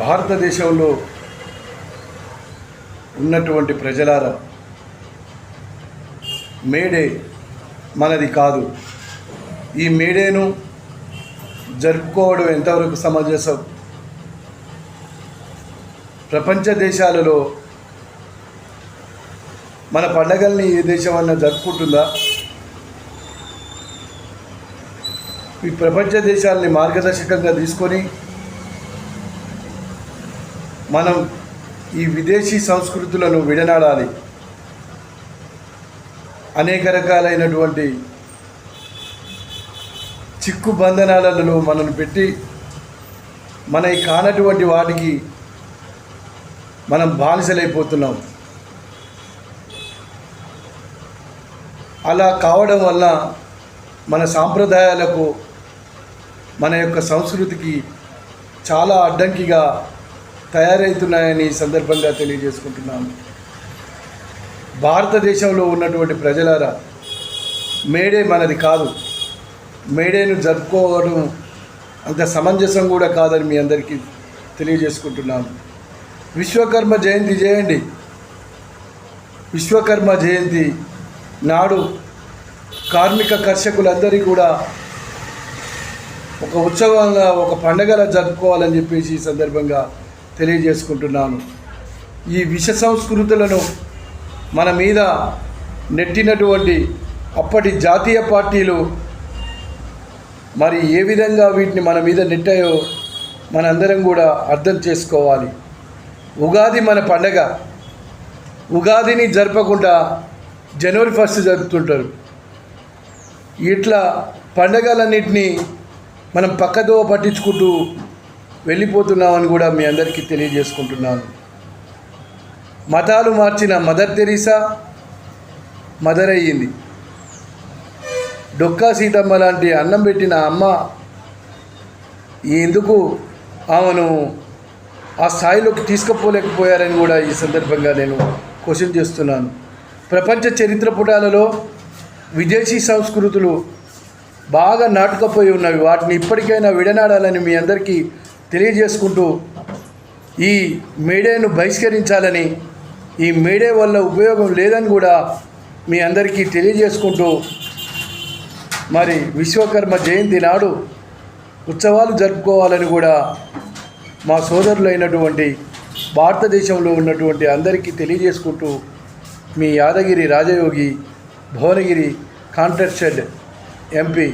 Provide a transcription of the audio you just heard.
భారతదేశంలో ఉన్నటువంటి ప్రజలారా మేడే మనది కాదు. ఈ మేడేను జరుపుకోవడం ఎంతవరకు సమంజసం? ప్రపంచ దేశాలలో మన పండగల్ని ఏ దేశం అన్నా జరుపుకుంటుందా? ఈ ప్రపంచ దేశాలని మార్గదర్శకంగా తీసుకొని మనం ఈ విదేశీ సంస్కృతులను విడనాడాలి. అనేక రకాలైనటువంటి చిక్కు బంధనాలలో మనను పెట్టి మన కానటువంటి వాటికి మనం బానిసలైపోతున్నాం. అలా కావడం వల్ల మన సాంప్రదాయాలకు మన యొక్క సంస్కృతికి చాలా అడ్డంకిగా తయారవుతున్నాయని సందర్భంగా తెలియజేసుకుంటున్నాను భారతదేశంలో ఉన్నటువంటి ప్రజలారా మేడే మనది కాదు. మేడేను జరుపుకోవడం అంత సమంజసం కూడా కాదని మీ అందరికీ తెలియజేసుకుంటున్నాను విశ్వకర్మ జయంతి చేయండి. విశ్వకర్మ జయంతి నాడు కార్మిక కర్షకులందరికీ కూడా ఒక ఉత్సవంగా ఒక పండగలా జరుపుకోవాలని చెప్పేసి ఈ సందర్భంగా తెలియజేసుకుంటున్నాను. ఈ విష సంస్కృతులను మన మీద నెట్టినటువంటి అప్పటి జాతీయ పార్టీలు మరి ఏ విధంగా వీటిని మన మీద నెట్టాయో మనందరం కూడా అర్థం చేసుకోవాలి. ఉగాది మన పండగ. ఉగాదిని జరపకుండా జనవరి ఫస్ట్ జరుపుతుంటారు. ఇట్లా పండగలన్నింటినీ మనం పక్కదో పట్టించుకుంటూ వెళ్ళిపోతున్నామని కూడా మీ అందరికీ తెలియజేసుకుంటున్నాను. మతాలు మార్చిన మదర్ తెరీసా మదర్ అయ్యింది. డొక్కా సీతమ్మ లాంటి అన్నం పెట్టిన అమ్మ ఎందుకు ఆమెను ఆ స్థాయిలోకి తీసుకుపోలేకపోయారని కూడా ఈ సందర్భంగా నేను క్వశ్చన్ చేస్తున్నాను. ప్రపంచ చరిత్ర పుటాలలో విదేశీ సంస్కృతులు బాగా నాటుకపోయి ఉన్నవి. వాటిని ఇప్పటికైనా విడనాడాలని మీ అందరికీ తెలియజేసుకుంటూ ఈ మేడేను బహిష్కరించాలని ఈ మేడే వల్ల ఉపయోగం లేదని కూడా మీ అందరికీ తెలియజేసుకుంటూ మరి విశ్వకర్మ జయంతి నాడు ఉత్సవాలు జరుపుకోవాలని కూడా మా సోదరులైనటువంటి భారతదేశంలో ఉన్నటువంటి అందరికీ తెలియజేసుకుంటూ మీ యాదగిరి రాజయోగి భువనగిరి కాంట్రాక్ట్ ఎంపీ